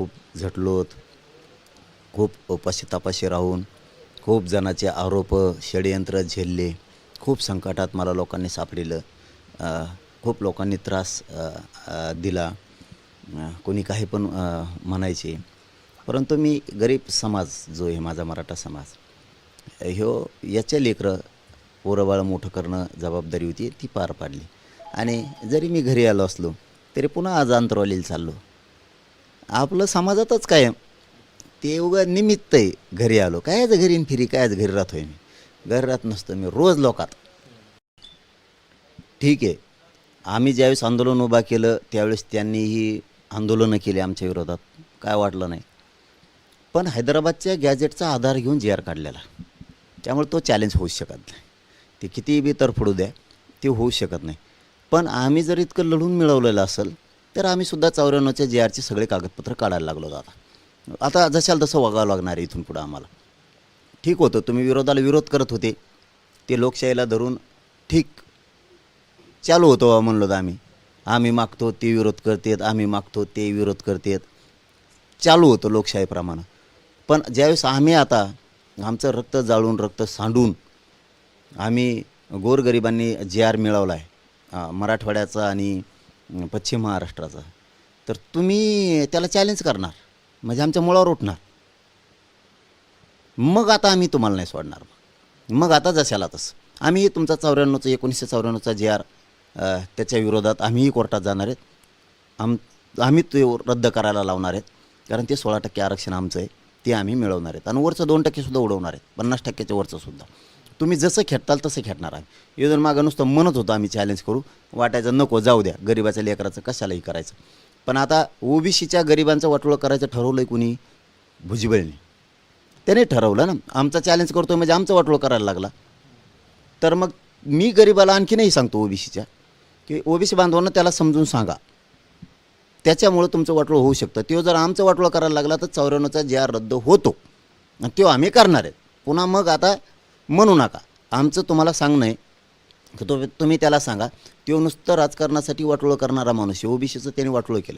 खूप झटलोत खूप उपाशी तापाशी राहून खूप जणाचे आरोप षडयंत्र झेलले खूप संकटात मला लोकांनी सापडिलं खूप लोकांनी त्रास दिला कोणी काही पण म्हणायचे. परंतु मी गरीब समाज जो आहे माझा मराठा समाज ह्यो याच्या लेकरं पोरंबाळं मोठं करणं जबाबदारी होती ती पार पाडली. आणि जरी मी घरी आलो असलो तरी पुन्हा आज अंतरवालीला चाललो. आपलं समाजातच कायम. ते उगं निमित्त आहे घरी आलो. काय आज घरी फिरी काय आज घरी राहतोय मी? घरी राहत नसतो मी रोज लोकात. ठीक आहे. आम्ही ज्यावेळेस आंदोलन उभा केलं त्यावेळेस त्यांनीही आंदोलनं केली आमच्या विरोधात. काय वाटलं नाही. पण हैदराबादच्या गॅजेटचा आधार घेऊन जी आर काढलेला. त्यामुळे तो चॅलेंज होऊ शकत नाही. ते कितीही बी तरफडू द्या ते होऊ शकत नाही. पण आम्ही जर इतकं लढून मिळवलेलं असेल तर आम्ही सुद्धा चौऱ्याण्णवच्या जे आरचे सगळे कागदपत्र काढायला लागलो आता. आता जशाल तसं वागावं लागणार आहे इथून पुढं आम्हाला. ठीक होतं तुम्ही विरोधाला विरोध करत होते. ते लोकशाहीला धरून ठीक चालू होतो म्हणलो तर आम्ही. आम्ही मागतो ते विरोध करतेत आम्ही मागतो ते विरोध करतेत. चालू होतं लोकशाहीप्रमाणे पण ज्यावेळेस आम्ही आता आमचं रक्त जाळून रक्त सांडून आम्ही गोरगरिबांनी जे आर मिळवला आहे मराठवाड्याचा आणि पश्चिम महाराष्ट्राचा. तर तुम्ही त्याला चॅलेंज करणार. म्हणजे आमच्या मुळावर उठणार. मग आता आम्ही तुम्हाला नाही सोडणार. मग आता जशाला तसं. आम्ही तुमचा चौऱ्याण्णवचा एकोणीसशे चौऱ्याण्णवचा जे आर त्याच्या विरोधात आम्हीही कोर्टात जाणार आहेत. आम आम्ही ते रद्द करायला लावणार आहेत. कारण ते सोळा टक्के आरक्षण आमचं आहे. ते आम्ही मिळवणार आहेत. आणि वरचं दोन टक्केसुद्धा उडवणार आहेत. पन्नास टक्क्याच्या वरचंसुद्धा तुम्ही जसं खेळताल तसं खेळणार आम्ही. येऊन मागं नुसतं म्हणत होतो आम्ही चॅलेंज करू. वाटायचं नको जाऊ द्या. गरिबाच्या लेकराचं कशालाही करायचं. पण आता ओबीसीच्या गरिबांचं वाटोळं करायचं ठरवलं आहे कुणी? भुजबळने. त्याने ठरवलं ना. आमचा चॅलेंज करतो म्हणजे आमचं वाटोळं करायला लागला. तर मग मी गरिबाला आणखीनही सांगतो ओबीसीच्या की ओबीसी बांधवांना त्याला समजून सांगा. त्याच्यामुळं तुमचं वाटोळं होऊ शकतं. तो जर आमचं वाटोळं करायला लागला तर चौऱ्याण्णवचा जे आर रद्द होतो. आणि तो आम्ही करणार आहेत पुन्हा मग आता म्हणू नका. आमचं तुम्हाला सांगणं आहे. की तो तुम्ही त्याला सांगा. तो नुसतं राजकारणासाठी वाटोळं करणारा माणूस आहे. ओबीसीचं त्याने वाटोळं केलं